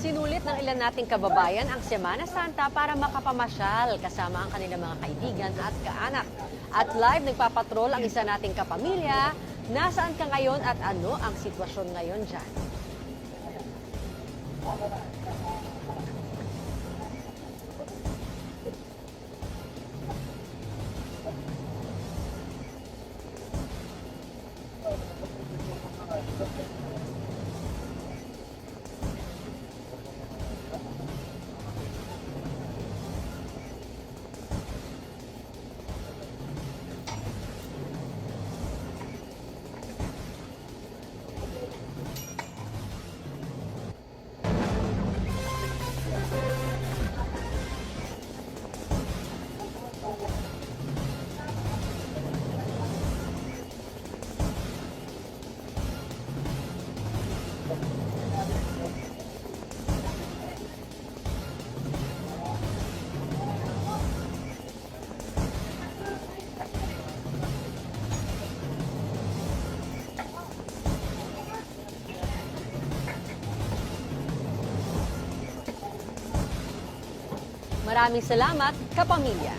Sinulit ng ilan nating kababayan ang Semana Santa para makapamasyal kasama ang kanilang mga kaibigan at kaanak. At live nagpapatrol ang isa nating kapamilya. Nasaan ka ngayon at ano ang sitwasyon ngayon dyan? Maraming salamat, kapamilya.